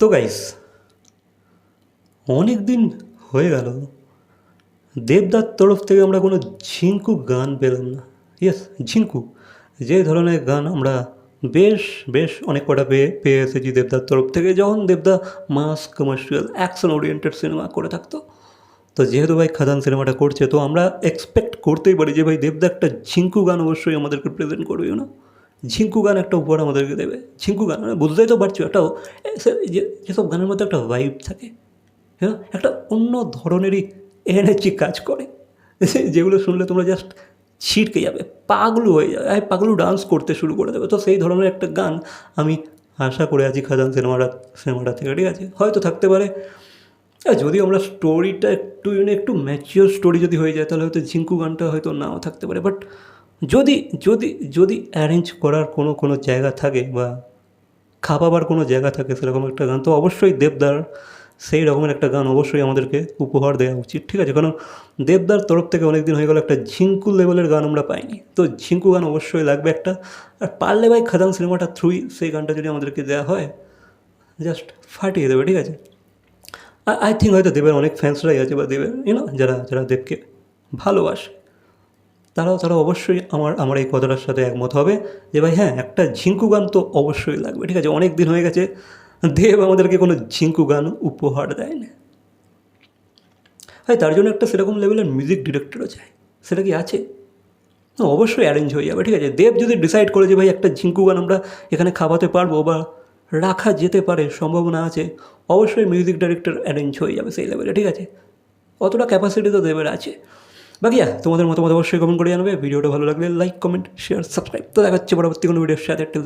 তো গাইস অনেক দিন হয়ে গেল। দেবদার তরফ থেকে আমরা কোনো ঝিঙ্কু গান পেলাম না। ইয়েস ঝিঙ্কু। যে ধরনের গান আমরা বেশ বেশ অনেক কটা পেয়ে পেয়ে এসেছি দেবদার তরফ থেকে। যখন দেবদা mass commercial action oriented cinema করে থাকতো, তো যেহেতু ভাই খাদান সিনেমাটা করছে, তো আমরা এক্সপেক্ট করতেই পারি যে ভাই দেবদা একটা ঝিঙ্কু গান অবশ্যই আমাদেরকে প্রেজেন্ট করবে না ঝিঙ্কু গান একটা উপহার আমাদেরকে দেবে। ঝিঙ্কু গান মানে বুঝতেই তো পারছ, একটা যেসব গানের মধ্যে একটা ভাইব থাকে হ্যাঁ একটা অন্য ধরনেরই এনার্জি কাজ করে। যেগুলো শুনলে তোমরা জাস্ট ছিটকে যাবে, পাগলু হয়ে যাবে আর পাগলু ডান্স করতে শুরু করে দেবে। তো সেই ধরনের একটা গান আমি আশা করে আছি খাজান সিনেমাটা সিনেমাটা থেকে, ঠিক আছে? হয়তো থাকতে পারে। যদি আমরা স্টোরিটা একটু মানে একটু ম্যাচিওর স্টোরি যদি হয়ে যায়, তাহলে হয়তো ঝিঙ্কু গানটা হয়তো নাও থাকতে পারে বাট যদি যদি যদি অ্যারেঞ্জ করার কোনো কোনো জায়গা থাকে বা খাপাবার কোনো জায়গা থাকে সেরকম একটা গান, তো অবশ্যই দেবদার, সেই রকমের একটা গান অবশ্যই আমাদেরকে উপহার দেওয়া উচিত, ঠিক আছে? কারণ দেবদার তরফ থেকে অনেক দিন হয়ে গেল একটা ঝিঙ্কু লেভেলের গান আমরা পাইনি। তো ঝিঙ্কু গান অবশ্যই লাগবে একটা। আর পারলে ভাই খাদান সিনেমাটা থ্রুই সেই গানটা যদি আমাদেরকে দেওয়া হয় জাস্ট ফাটিয়ে দেবে, ঠিক আছে? আই থিঙ্ক হয়তো দেবের অনেক ফ্যান্সরাই আছে বা দেবের ইউনো যারা যারা দেবকে ভালোবাসে। তারাও তারা অবশ্যই আমার আমার এই কথাটার সাথে একমত হবে যে ভাই হ্যাঁ একটা ঝিঙ্কু গান তো অবশ্যই লাগবে ঠিক আছে? অনেক দিন হয়ে গেছে দেব আমাদেরকে কোনো ঝিঙ্কু গান উপহার দেয় না তার জন্য একটা সেরকম লেভেলের মিউজিক ডিরেক্টরও চাই সেটা কি আছে? না, অবশ্যই অ্যারেঞ্জ হয়ে যাবে ঠিক আছে? দেব যদি ডিসাইড করে যে ভাই একটা ঝিঙ্কু গান আমরা এখানে খাওয়াতে পারব বা রাখা যেতে পারে সম্ভাবনা আছে অবশ্যই মিউজিক ডাইরেক্টর অ্যারেঞ্জ হয়ে যাবে সেই লেভেলে ঠিক আছে? অতটা ক্যাপাসিটি তো দেবের আছে। বাকি তোমাদের মতামত অবশ্যই কমেন্ট করে জানাবে। ভিডিওটা ভালো লাগলে লাইক কমেন্ট শেয়ার সাবস্ক্রাইব তো দেখা পরবর্তী কোনো ভিডিওর সাথে। টিল